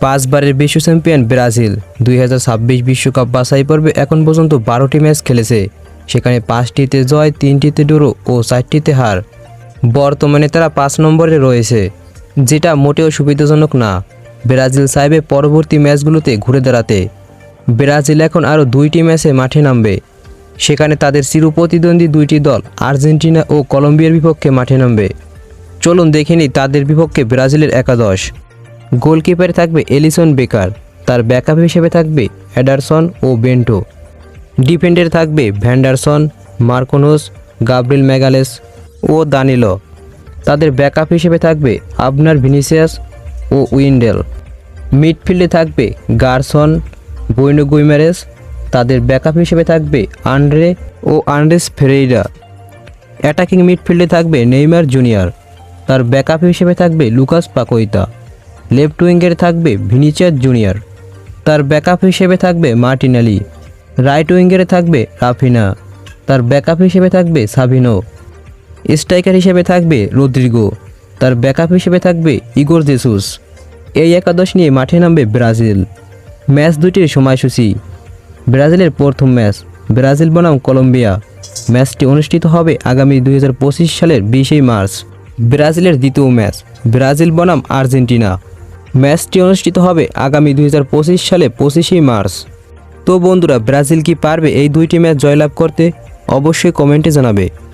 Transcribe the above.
পাঁচবারের বিশ্ব champion Brazil. দুই বিশ্বকাপ বাছাই পর্বে এখন পর্যন্ত বারোটি ম্যাচ খেলেছে। সেখানে পাঁচটিতে জয়, তিনটিতে ডুরো ও চারটিতে হার। বর্তমানে তারা পাঁচ নম্বরে রয়েছে। যেটা মোটেও সুবিধাজনক না। ব্রাজিল চাইবে পরবর্তী ম্যাচগুলোতে ঘুরে দাঁড়াতে। ব্রাজিল এখন আরও দুইটি ম্যাচে মাঠে নামবে। সেখানে তাদের চিরপ্রতিদ্বন্দ্বী দুইটি দল, আর্জেন্টিনা ও কলম্বিয়ার বিপক্ষে মাঠে নামবে। চলুন দেখে নিই তাদের বিপক্ষে ব্রাজিলের একাদশ। গোলকিপারে থাকবে এলিসন বেকার। তার ব্যাকআপ হিসেবে থাকবে অ্যাডারসন ও বেন্টো। ডিফেন্ডারে থাকবে ভ্যান্ডারসন, মার্কোনোস, গাব্রিয়েল ম্যাগালেস ও দানিলো। তাদের ব্যাকআপ হিসেবে থাকবে আবনার ভিনিসিয়াস ও উইন্ডেল। মিডফিল্ডে থাকবে গার্সন বৈনো গুইমারেস। তাদের ব্যাকআপ হিসেবে থাকবে আন্ড্রে ও আন্ড্রেস ফেরেইরা। অ্যাটাকিং মিডফিল্ডে থাকবে নেইমার জুনিয়র। তার ব্যাকআপ হিসেবে থাকবে লুকাস পাকোইতা। লেফট উইঙ্গের থাকবে ভিনিচার জুনিয়র। তার ব্যাকআপ হিসেবে থাকবে মার্টিনালি রাইট উইঙ্গেরে থাকবে রাফিনা। তার ব্যাকআপ হিসেবে থাকবে সাভিনো। স্ট্রাইকার হিসেবে থাকবে রদ্রিগো। তার ব্যাকআপ হিসেবে থাকবে ইগোর জেসুস। এই একাদশ নিয়ে মাঠে নামবে ব্রাজিল। ম্যাচ দুটির সময়সূচি। ব্রাজিলের প্রথম ম্যাচ, ব্রাজিল বনাম কলম্বিয়া। ম্যাচটি অনুষ্ঠিত হবে আগামী দু হাজার পঁচিশ সালের বিশেই মার্চ। ব্রাজিলের দ্বিতীয় ম্যাচ, ব্রাজিল বনাম আর্জেন্টিনা। ম্যাচটি অনুষ্ঠিত হবে আগামী দুই হাজার পঁচিশ সালে পঁচিশে মার্চ। তো বন্ধুরা, ব্রাজিল কি পারবে এই দুইটি ম্যাচ জয়লাভ করতে? অবশ্যই কমেন্টে জানাবে।